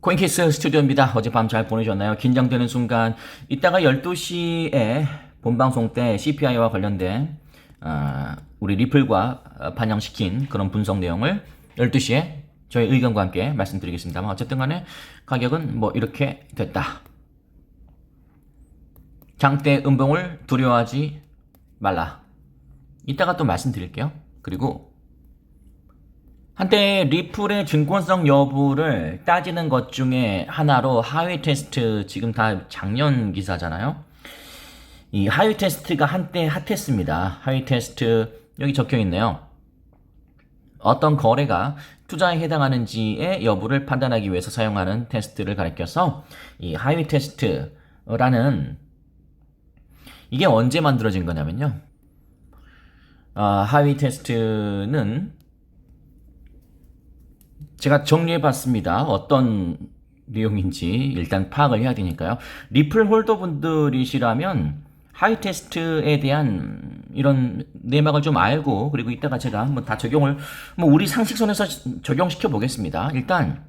코인키스 스튜디오입니다. 어젯밤 잘 보내셨나요? 긴장되는 순간 이따가 12시에 본방송 때 CPI와 관련된 아, 우리 리플과 어, 반영시킨 그런 분석 내용을 12시에 저희 의견과 함께 말씀드리겠습니다만 어쨌든 간에 가격은 뭐 이렇게 됐다. 장대 음봉을 두려워하지 말라. 이따가 또 말씀드릴게요. 그리고 한때 리플의 증권성 여부를 따지는 것 중에 하나로 하위 테스트 지금 다 작년 기사잖아요. 이 하위 테스트가 한때 핫했습니다. 하위 테스트 여기 적혀 있네요. 어떤 거래가 투자에 해당하는지의 여부를 판단하기 위해서 사용하는 테스트를 가리켜서 이 하위 테스트라는 이게 언제 만들어진 거냐면요. 아, 하위 테스트는 제가 정리해 봤습니다. 어떤 내용인지 일단 파악을 해야 되니까요. 리플 홀더 분들이시라면 하이 테스트에 대한 이런 내막을 좀 알고 그리고 이따가 제가 한번 다 적용을 뭐 우리 상식선에서 적용시켜 보겠습니다. 일단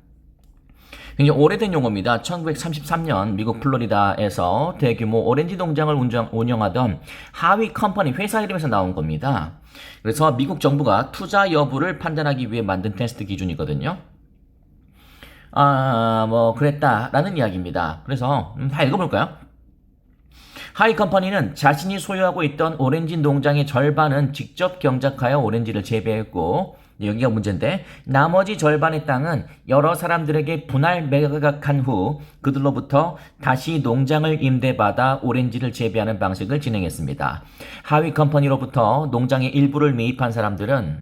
굉장히 오래된 용어입니다. 1933년 미국 플로리다에서 대규모 오렌지 농장을 운영, 운영하던 하위 컴퍼니 회사 이름에서 나온 겁니다. 그래서 미국 정부가 투자 여부를 판단하기 위해 만든 테스트 기준이거든요. 아, 뭐, 그랬다라는 이야기입니다. 그래서, 음, 다 읽어볼까요? 하이 컴퍼니는 자신이 소유하고 있던 오렌지 농장의 절반은 직접 경작하여 오렌지를 재배했고, 여기가 문제인데, 나머지 절반의 땅은 여러 사람들에게 분할 매각한 후 그들로부터 다시 농장을 임대받아 오렌지를 재배하는 방식을 진행했습니다. 하위 컴퍼니로부터 농장의 일부를 매입한 사람들은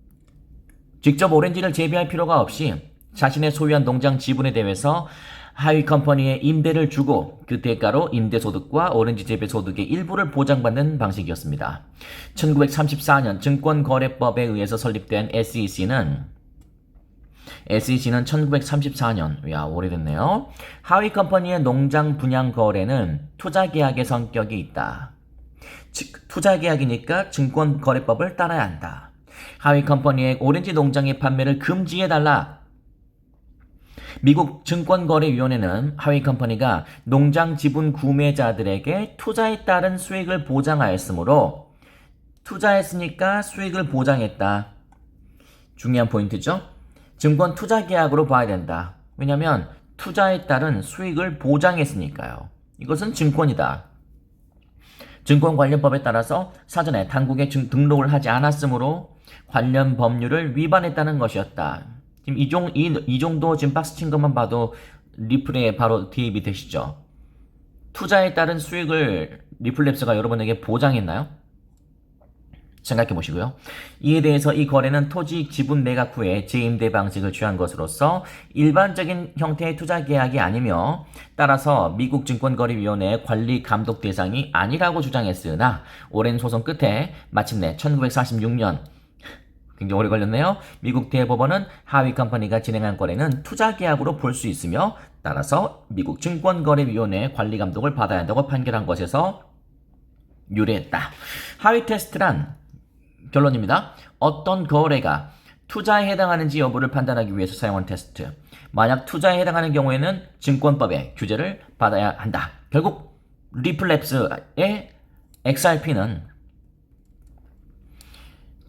직접 오렌지를 재배할 필요가 없이 자신의 소유한 농장 지분에 대해서 하위 컴퍼니에 임대를 주고 그 대가로 임대소득과 오렌지 재배 소득의 일부를 보장받는 방식이었습니다. 1934년 증권거래법에 의해서 설립된 SEC는 SEC는 1934년, 야, 오래됐네요. 하위 컴퍼니의 농장 분양 거래는 투자 계약의 성격이 있다. 즉, 투자 계약이니까 증권 거래법을 따라야 한다. 하위 컴퍼니의 오렌지 농장의 판매를 금지해달라. 미국 증권거래위원회는 하위 컴퍼니가 농장 지분 구매자들에게 투자에 따른 수익을 보장하였으므로 투자했으니까 수익을 보장했다. 중요한 포인트죠. 증권 투자 계약으로 봐야 된다. 왜냐하면 투자에 따른 수익을 보장했으니까요. 이것은 증권이다. 증권 관련법에 따라서 사전에 당국에 증- 등록을 하지 않았으므로 관련 법률을 위반했다는 것이었다. 지금 이, 종, 이, 이 정도 지금 박스 친 것만 봐도 리플에 바로 대입이 되시죠. 투자에 따른 수익을 리플랩스가 여러분에게 보장했나요? 생각해 보시고요. 이에 대해서 이 거래는 토지 지분 매각 후에 재임대 방식을 취한 것으로서 일반적인 형태의 투자 계약이 아니며 따라서 미국 증권거래위원회의 관리 감독 대상이 아니라고 주장했으나 오랜 소송 끝에 마침내 1946년 굉장히 오래 걸렸네요. 미국 대법원은 하위 컴퍼니가 진행한 거래는 투자 계약으로 볼 수 있으며 따라서 미국 증권거래위원회의 관리 감독을 받아야 한다고 판결한 것에서 유래했다. 하위 테스트란 결론입니다. 어떤 거래가 투자에 해당하는지 여부를 판단하기 위해서 사용한 테스트. 만약 투자에 해당하는 경우에는 증권법의 규제를 받아야 한다. 결국 리플랩스의 XRP는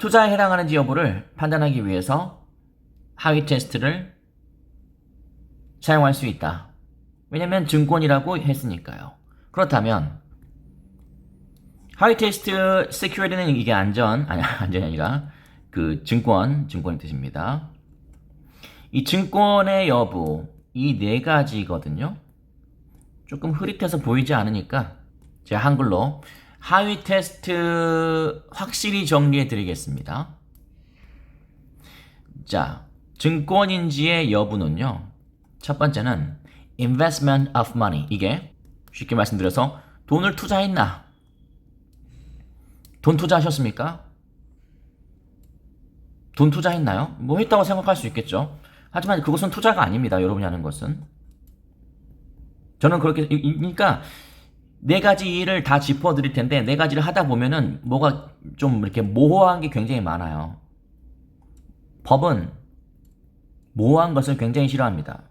투자에 해당하는지 여부를 판단하기 위해서 하위 테스트를 사용할 수 있다. 왜냐면 증권이라고 했으니까요. 그렇다면 하위 테스트 세큐리티는 이게 안전 아니 안전이 아니라 그 증권 증권의 뜻입니다. 이 증권의 여부 이 네 가지거든요. 조금 흐릿해서 보이지 않으니까 제가 한글로 하위 테스트 확실히 정리해 드리겠습니다. 자, 증권인지의 여부는요. 첫 번째는 investment of money. 이게 쉽게 말씀드려서 돈을 투자했나? 돈 투자하셨습니까? 돈 투자했나요? 뭐 했다고 생각할 수 있겠죠. 하지만 그것은 투자가 아닙니다. 여러분이 하는 것은. 저는 그렇게, 그러니까 네 가지 일을 다 짚어 드릴 텐데 네 가지를 하다 보면은 뭐가 좀 이렇게 모호한 게 굉장히 많아요. 법은 모호한 것을 굉장히 싫어합니다.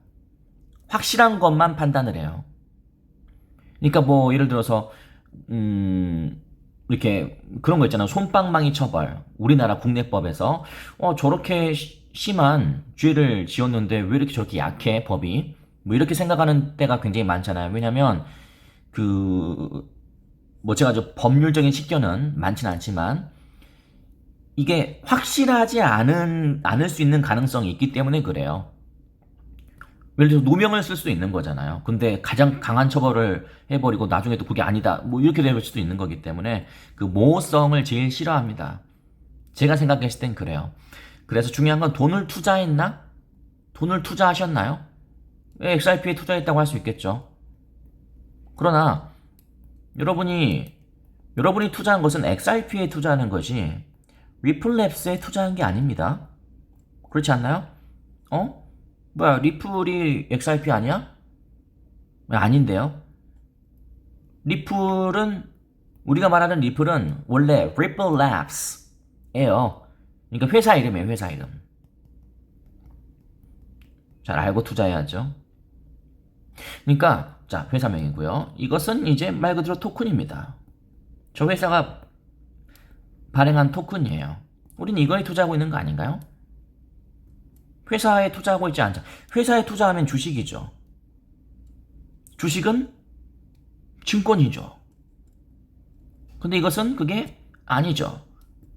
확실한 것만 판단을 해요. 그러니까 뭐 예를 들어서 음 이렇게 그런 거 있잖아요. 솜방망이 처벌. 우리나라 국내법에서 어 저렇게 시- 심한 죄를 지었는데 왜 이렇게 저렇게 약해 법이? 뭐 이렇게 생각하는 때가 굉장히 많잖아요. 왜냐면 그 뭐 제가 저 법률적인 식견은 많지는 않지만 이게 확실하지 않은 않을 수 있는 가능성이 있기 때문에 그래요. 예를 들어서 노명을 쓸 수도 있는 거잖아요. 근데 가장 강한 처벌을 해버리고 나중에 또 그게 아니다. 뭐 이렇게 될 수도 있는 거기 때문에 그 모호성을 제일 싫어합니다. 제가 생각했을 땐 그래요. 그래서 중요한 건 돈을 투자했나? 돈을 투자하셨나요? 예, XRP에 투자했다고 할 수 있겠죠. 그러나 여러분이 여러분이 투자한 것은 XRP에 투자하는 것이 리플랩스에 투자한 게 아닙니다. 그렇지 않나요? 어? 뭐야 리플이 XRP 아니야? 왜 아닌데요? 리플은 우리가 말하는 리플은 원래 Ripple Labs예요. 그러니까 회사 이름이에요, 회사 이름. 잘 알고 투자해야죠. 그러니까 자 회사명이고요. 이것은 이제 말 그대로 토큰입니다. 저 회사가 발행한 토큰이에요. 우린 이거에 투자하고 있는 거 아닌가요? 회사에 투자하고 있지 않죠. 회사에 투자하면 주식이죠. 주식은 증권이죠. 근데 이것은 그게 아니죠.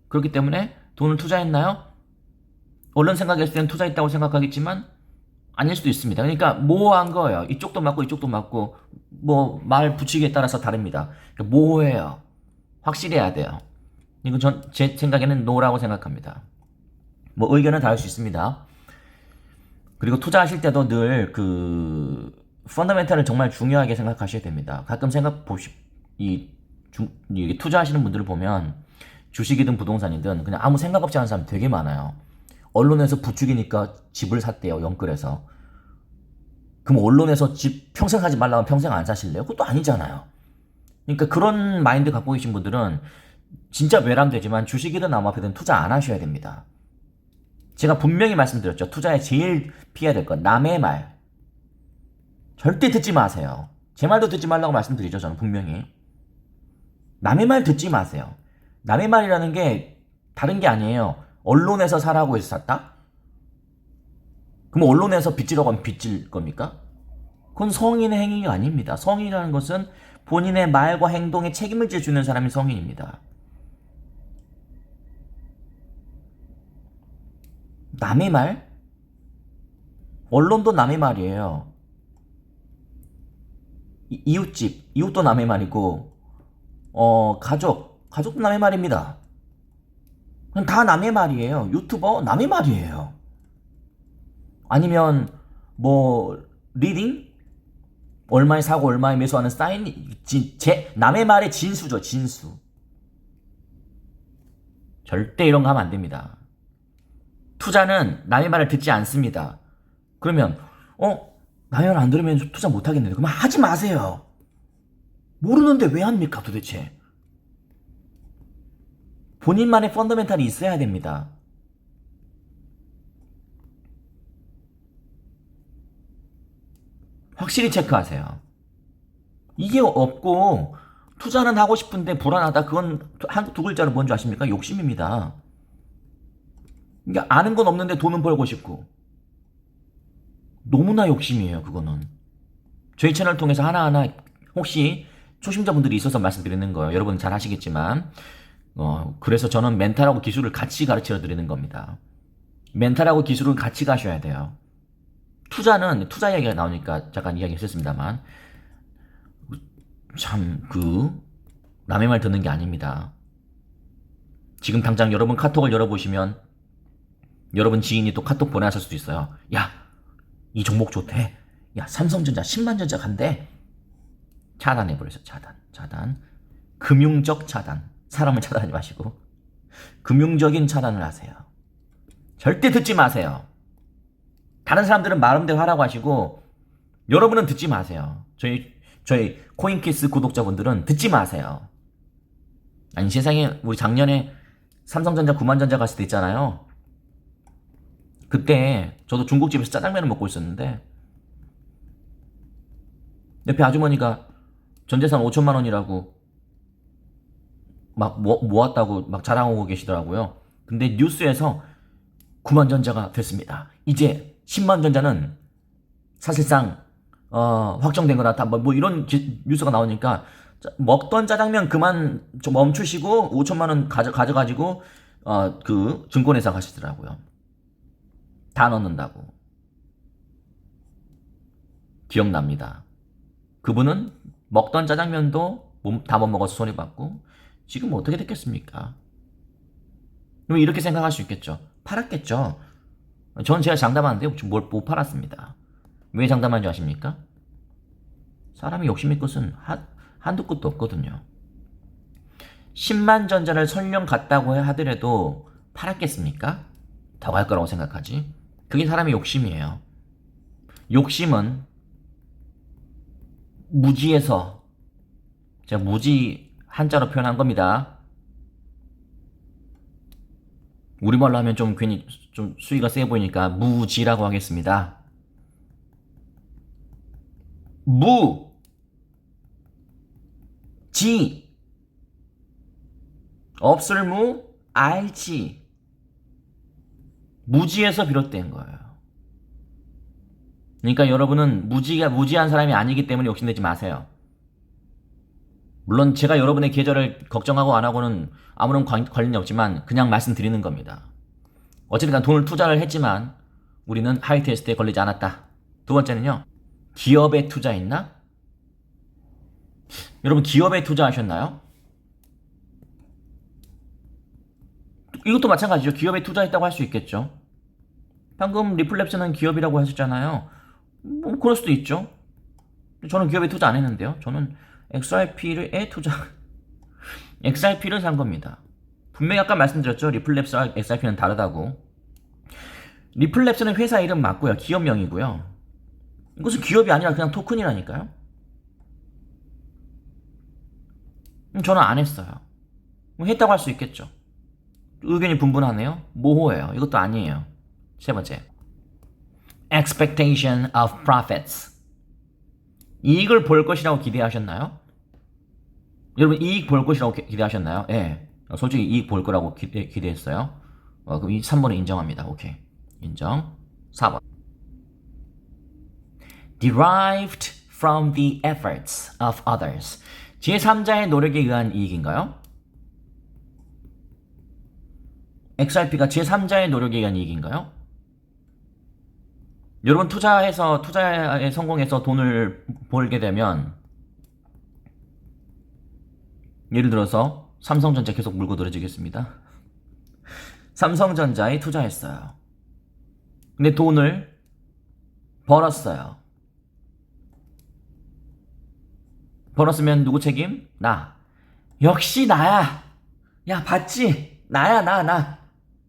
그렇기 때문에 돈을 투자했나요? 얼른 생각했을 때는 투자했다고 생각하겠지만 아닐 수도 있습니다. 그러니까 모호한 거예요. 이쪽도 맞고 이쪽도 맞고 뭐 말 붙이기에 따라서 다릅니다. 그러니까 모호해요. 확실해야 돼요. 이건 전 제 생각에는 노라고 생각합니다. 뭐 의견은 다를 수 있습니다. 그리고 투자하실 때도 늘 그 펀더멘탈을 정말 중요하게 생각하셔야 됩니다. 가끔 생각 보시 이 중, 이게 투자하시는 분들을 보면 주식이든 부동산이든 그냥 아무 생각 없이 하는 사람 되게 많아요. 언론에서 부추기니까 집을 샀대요, 영끌에서. 그럼 언론에서 집 평생 사지 말라면 평생 안 사실래요? 그것도 아니잖아요. 그러니까 그런 마인드 갖고 계신 분들은 진짜 외람되지만 주식이든 암호화폐든 투자 안 하셔야 됩니다. 제가 분명히 말씀드렸죠. 투자에 제일 피해야 될 건 남의 말. 절대 듣지 마세요. 제 말도 듣지 말라고 말씀드리죠. 저는 분명히. 남의 말 듣지 마세요. 남의 말이라는 게 다른 게 아니에요. 언론에서 사라고 해서 샀다? 그럼 언론에서 빚지라고 하면 빚질 겁니까? 그건 성인의 행위가 아닙니다. 성인이라는 것은 본인의 말과 행동에 책임을 져주는 사람이 성인입니다. 남의 말? 언론도 남의 말이에요. 이- 이웃집, 이웃도 남의 말이고, 어, 가족, 가족도 남의 말입니다. 그냥 다 남의 말이에요. 유튜버 남의 말이에요. 아니면 뭐 리딩 얼마에 사고 얼마에 매수하는 사인 진, 제 남의 말의 진수죠 진수. 절대 이런 거 하면 안 됩니다. 투자는 남의 말을 듣지 않습니다. 그러면 어 남의 말 안 들으면 투자 못 하겠는데 그러면 하지 마세요. 모르는데 왜 합니까 도대체? 본인만의 펀더멘탈이 있어야 됩니다. 확실히 체크하세요. 이게 없고 투자는 하고 싶은데 불안하다. 그건 한 두 글자로 뭔지 아십니까? 욕심입니다. 그러니까 아는 건 없는데 돈은 벌고 싶고 너무나 욕심이에요. 그거는 저희 채널 통해서 하나하나 혹시 초심자분들이 있어서 말씀드리는 거예요. 여러분 잘 아시겠지만 어, 그래서 저는 멘탈하고 기술을 같이 가르쳐 드리는 겁니다. 멘탈하고 기술은 같이 가셔야 돼요. 투자는 투자 이야기가 나오니까 잠깐 이야기 했었습니다만 참 그 남의 말 듣는 게 아닙니다. 지금 당장 여러분 카톡을 열어보시면 여러분 지인이 또 카톡 보내셨을 수도 있어요. 야, 이 종목 좋대. 야, 삼성전자 10만 전자 간대. 차단해버려서 차단, 차단. 금융적 차단. 사람을 차단하지 마시고 금융적인 차단을 하세요. 절대 듣지 마세요. 다른 사람들은 마음대로 하라고 하시고 여러분은 듣지 마세요. 저희 저희 코인키스 구독자분들은 듣지 마세요. 아니 세상에 우리 작년에 삼성전자 9만전자 갔을 때 있잖아요. 그때 저도 중국집에서 짜장면을 먹고 있었는데 옆에 아주머니가 전재산 5천만 원이라고 막 모, 모았다고 막 자랑하고 계시더라고요. 근데 뉴스에서 9만 전자가 됐습니다. 이제 10만 전자는 사실상 어, 확정된 거다. 다 뭐, 뭐 이런 기- 뉴스가 나오니까 자, 먹던 짜장면 그만 좀 멈추시고 5천만 원 가져 가져가지고 어, 그 증권회사 가시더라고요. 다 넣는다고. 기억납니다. 그분은 먹던 짜장면도 다 못 먹어서 손해 봤고 지금 어떻게 됐겠습니까? 그럼 이렇게 생각할 수 있겠죠. 팔았겠죠. 저는 제가 장담하는데 지금 뭘못 팔았습니다. 왜줄 아십니까? 사람이 욕심일 것은 한, 한두 끝도 없거든요. 10만 전자를 설령 갔다고 하더라도 팔았겠습니까? 더 갈 거라고 생각하지. 그게 사람의 욕심이에요. 욕심은 무지에서 제가 무지 한자로 표현한 겁니다. 우리말로 하면 좀 괜히 좀 수위가 세 보이니까 무지라고 하겠습니다. 무, 지, 없을 무, 알지. 무지에서 비롯된 거예요. 그러니까 여러분은 무지가 무지한 사람이 아니기 때문에 욕심내지 마세요. 물론 제가 여러분의 계절을 걱정하고 안 하고는 아무런 관- 관련이 없지만 그냥 말씀드리는 겁니다. 어쨌든 간 돈을 투자를 했지만 우리는 하이 테스트에 걸리지 않았다. 두 번째는요. 기업에 투자했나? 여러분 기업에 투자하셨나요? 이것도 마찬가지죠. 기업에 투자했다고 할 수 있겠죠. 방금 리플랩스는 기업이라고 하셨잖아요. 뭐 그럴 수도 있죠. 저는 기업에 투자 안 했는데요. 저는 XRP에 투자 XRP를 산 겁니다. 분명히 아까 말씀드렸죠. 리플랩스와 XRP는 다르다고. 리플랩스는 회사 이름 맞고요. 기업명이고요. 이것은 기업이 아니라 그냥 토큰이라니까요. 음, 저는 안 했어요. 뭐 했다고 할 수 있겠죠. 의견이 분분하네요. 모호해요. 이것도 아니에요. 세 번째. expectation of profits. 이익을 볼 것이라고 기대하셨나요? 여러분 이익 볼 것이라고 기- 기대하셨나요? 예. 어, 솔직히 이익 볼 거라고 기대, 기대했어요. 어, 그럼 이 3번은 인정합니다. 오케이. 인정. 4번. derived from the efforts of others. 제3자의 노력에 의한 이익인가요? XRP가 제3자의 노력에 의한 이익인가요? 여러분 투자해서 투자에 성공해서 돈을 벌게 되면 예를 들어서 삼성전자 계속 물고 늘어지겠습니다. 삼성전자에 투자했어요. 근데 돈을 벌었어요. 벌었으면 누구 책임? 나. 역시 나야. 야, 봤지? 나야, 나, 나.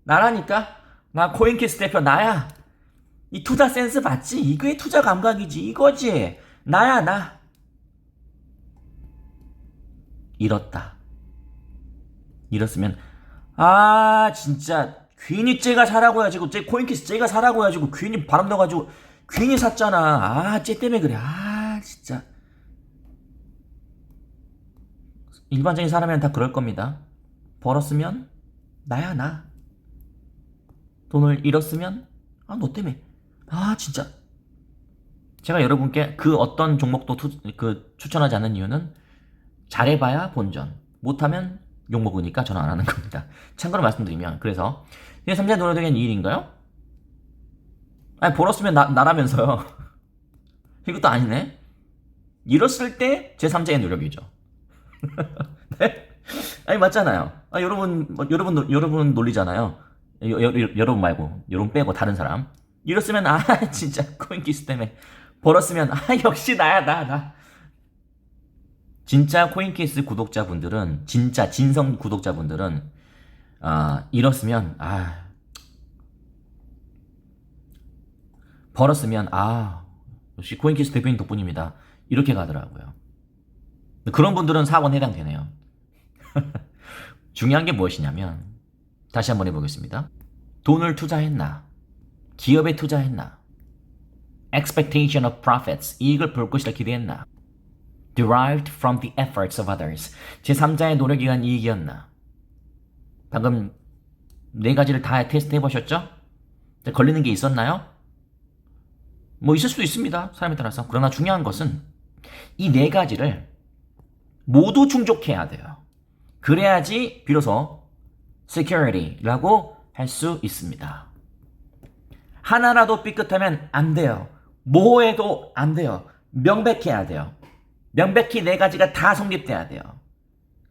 나라니까? 나 코인캐스 대표 나야. 이 투자 센스 봤지? 이게 투자 감각이지. 이거지. 나야, 나. 잃었다. 잃었으면, 아, 진짜, 괜히 쟤가 사라고 해가지고, 쟤 코인캐스 쟤가 사라고 해가지고, 괜히 바람 넣어가지고, 괜히 샀잖아. 아, 쟤 때문에 그래. 아, 진짜. 일반적인 사람이면 다 그럴 겁니다. 벌었으면, 나야, 나. 돈을 잃었으면, 아, 너 때문에. 아, 진짜. 제가 여러분께 그 어떤 종목도 투, 그 추천하지 않는 이유는 잘해봐야 본전. 못하면 욕먹으니까 저는 안 하는 겁니다. 참고로 말씀드리면. 그래서, 이게 3자 노래적인 일인가요? 아니, 벌었으면 나, 나라면서요. 이것도 아니네. 잃었을 때 제3자의 노력이죠. 네? 아니, 맞잖아요. 아, 여러분, 뭐, 여러분, 노- 여러분 놀리잖아요. 여, 여, 여, 여러분 말고, 여러분 빼고 다른 사람. 잃었으면, 아, 진짜, 코인기스 때문에. 벌었으면, 아, 역시 나야, 나, 나. 진짜 코인케이스 구독자분들은 진짜 진성 구독자분들은 아 잃었으면 아 벌었으면 아 역시 코인케이스 대표님 덕분입니다. 이렇게 가더라고요. 그런 분들은 4번 해당되네요. 중요한 게 무엇이냐면 다시 한번 해보겠습니다. 돈을 투자했나? 기업에 투자했나? Expectation of profits. 이익을 볼 것이라 기대했나 derived from the efforts of others. 제3자의 노력에 의한 이익이었나? 방금 네 가지를 다 테스트 해보셨죠? 걸리는 게 있었나요? 뭐 있을 수도 있습니다. 사람에 따라서. 그러나 중요한 것은 이 네 가지를 모두 충족해야 돼요. 그래야지 비로소 security라고 할 수 있습니다. 하나라도 삐끗하면 안 돼요. 모호해도 안 돼요. 명백해야 돼요. 명백히 네 가지가 다 성립돼야 돼요.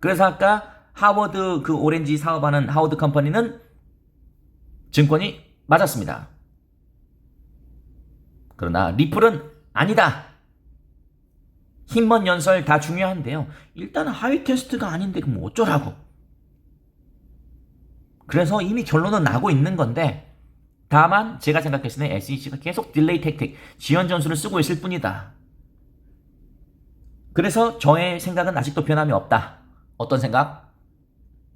그래서 아까 하워드 그 오렌지 사업하는 하워드 컴퍼니는 증권이 맞았습니다. 그러나 리플은 아니다. 힘먼 연설 다 중요한데요. 일단 하위 테스트가 아닌데 그럼 어쩌라고. 그래서 이미 결론은 나고 있는 건데 다만 제가 생각했을 때 SEC가 계속 딜레이 택틱, 지연 전술을 쓰고 있을 뿐이다. 그래서 저의 생각은 아직도 변함이 없다. 어떤 생각?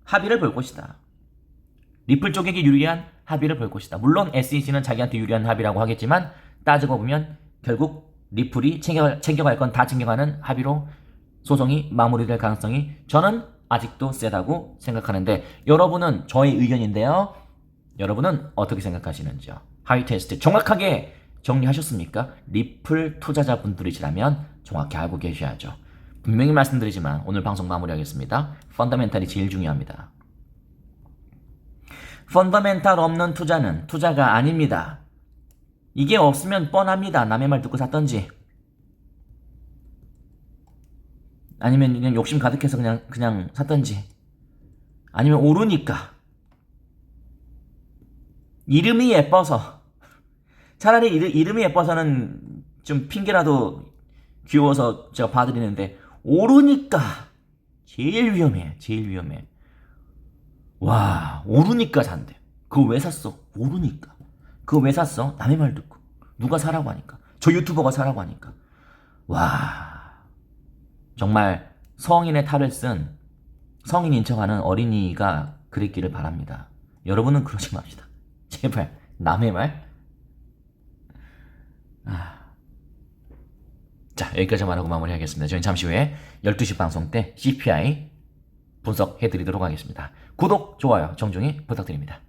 합의를 볼 것이다. 리플 쪽에게 유리한 합의를 볼 것이다. 물론 SEC는 자기한테 유리한 합의라고 하겠지만 따지고 보면 결국 리플이 챙겨, 챙겨갈 건 다 챙겨가는 합의로 소송이 마무리될 가능성이 저는 아직도 세다고 생각하는데 여러분은 저의 의견인데요. 여러분은 어떻게 생각하시는지요? 하위 테스트 정확하게 정리하셨습니까? 리플 투자자분들이시라면 정확히 알고 계셔야죠. 분명히 말씀드리지만 오늘 방송 마무리하겠습니다. 펀더멘탈이 제일 중요합니다. 펀더멘탈 없는 투자는 투자가 아닙니다. 이게 없으면 뻔합니다. 남의 말 듣고 샀던지. 아니면 그냥 욕심 가득해서 그냥 그냥 샀던지. 아니면 오르니까. 이름이 예뻐서. 차라리 이르, 이름 이 예뻐서는 좀 핑계라도 귀여워서 제가 봐드리는데 오르니까 제일 위험해. 제일 위험해. 와 오르니까 산대. 그거 왜 샀어? 오르니까. 그거 왜 샀어? 남의 말 듣고. 누가 사라고 하니까. 저 유튜버가 사라고 하니까. 와. 정말 성인의 탈을 쓴 성인인 척하는 어린이가 그랬기를 바랍니다. 여러분은 그러지 맙시다. 제발 남의 말. 아. 자 여기까지 말하고 마무리하겠습니다. 저희는 잠시 후에 12시 방송 때 CPI 분석해드리도록 하겠습니다. 구독, 좋아요, 정중히 부탁드립니다.